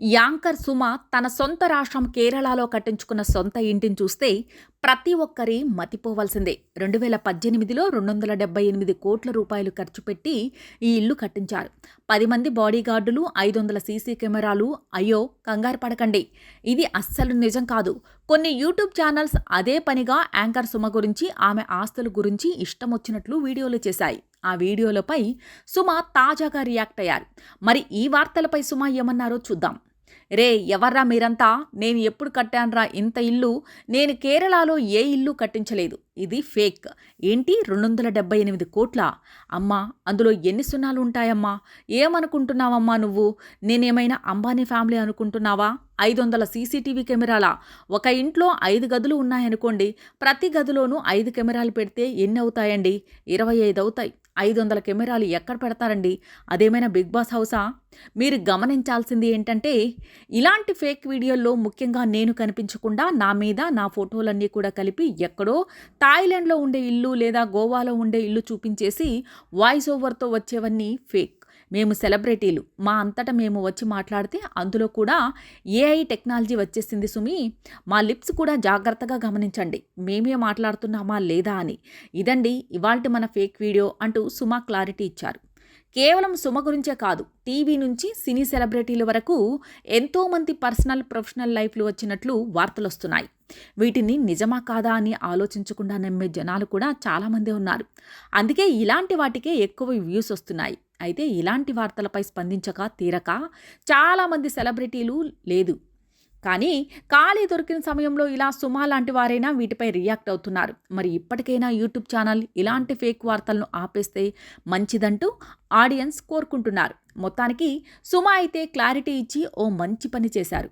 Anchor Suma తన సొంత రాష్ట్రం కేరళలో కట్టించుకున్న సొంత ఇంటిని చూస్తే ప్రతి ఒక్కరి మతిపోవలసిందే. రెండు వేల పద్దెనిమిదిలో రెండు వందల డెబ్బై ఎనిమిది కోట్ల రూపాయలు ఖర్చు పెట్టి ఈ ఇల్లు కట్టించారు. పది మంది బాడీగార్డులు ఐదు వందల సీసీ కెమెరాలు అయ్యో కంగారు పడకండి. ఇది అస్సలు నిజం కాదు. కొన్ని యూట్యూబ్ ఛానల్స్ అదే పనిగా యాంకర్ సుమ గురించి ఆమె ఆస్తుల గురించి ఇష్టం వచ్చినట్లు వీడియోలు చేశాయి. ఆ వీడియోలపై సుమ తాజాగా రియాక్ట్ అయ్యారు. మరి ఈ వార్తలపై సుమ ఏమన్నారో చూద్దాం. రే ఎవర్రా మీరంతా? నేను ఎప్పుడు కట్టానురా ఇంత ఇల్లు? నేను కేరళలో ఏ ఇల్లు కట్టించలేదు. ఇది ఫేక్. ఏంటి? రెండు వందల డెబ్బై ఎనిమిది కోట్ల. అమ్మా అందులో ఎన్ని సున్నాలు ఉంటాయమ్మా? ఏమనుకుంటున్నావమ్మా నువ్వు? నేనేమైనా అంబానీ ఫ్యామిలీ అనుకుంటున్నావా? ఐదు వందల సీసీటీవీ కెమెరాల? ఒక ఇంట్లో ఐదు గదులు ఉన్నాయనుకోండి ప్రతి గదిలోనూ ఐదు కెమెరాలు పెడితే ఎన్ని అవుతాయండి? ఇరవై ఐదు అవుతాయి. ఐదు వందల కెమెరాలు ఎక్కడ పెడతారండి? అదేమైనా బిగ్ బాస్ హౌసా? మీరు గమనించాల్సింది ఏంటంటే ఇలాంటి ఫేక్ వీడియోల్లో ముఖ్యంగా నేను కనిపించకుండా నా మీద నా ఫోటోలన్నీ కూడా కలిపి ఎక్కడో థాయిలాండ్లో ఉండే ఇల్లు లేదా గోవాలో ఉండే ఇల్లు చూపించేసి వాయిస్ ఓవర్తో వచ్చేవన్నీ ఫేక్. మేము సెలబ్రిటీలు. మా అంతటా మేము వచ్చి మాట్లాడితే అందులో కూడా ఏఐ టెక్నాలజీ వచ్చేసింది సుమి. మా లిప్స్ కూడా జాగ్రత్తగా గమనించండి. మేమే మాట్లాడుతున్నామా లేదా అని. ఇదండి ఇవాళ మన ఫేక్ వీడియో అంటూ సుమా క్లారిటీ ఇచ్చారు. కేవలం సుమ గురించే కాదు టీవీ నుంచి సినీ సెలబ్రిటీల వరకు ఎంతోమంది పర్సనల్ ప్రొఫెషనల్ లైఫ్లు వచ్చినట్లు వార్తలు వస్తున్నాయి వీటిని నిజమా కాదా అని ఆలోచించకుండా నమ్మే జనాలు కూడా చాలామంది ఉన్నారు. అందుకే ఇలాంటి వాటికే ఎక్కువ వ్యూస్ వస్తున్నాయి. అయితే ఇలాంటి వార్తలపై స్పందించక తీరక చాలామంది సెలబ్రిటీలు లేదు. కానీ ఖాళీ దొరికిన సమయంలో ఇలా సుమా లాంటి వారైనా వీటిపై రియాక్ట్ అవుతున్నారు. మరి ఇప్పటికైనా యూట్యూబ్ ఛానల్ ఇలాంటి ఫేక్ వార్తలను ఆపేస్తే మంచిదంటూ ఆడియన్స్ కోరుకుంటున్నారు. మొత్తానికి సుమా అయితే క్లారిటీ ఇచ్చి ఓ మంచి పని చేశారు.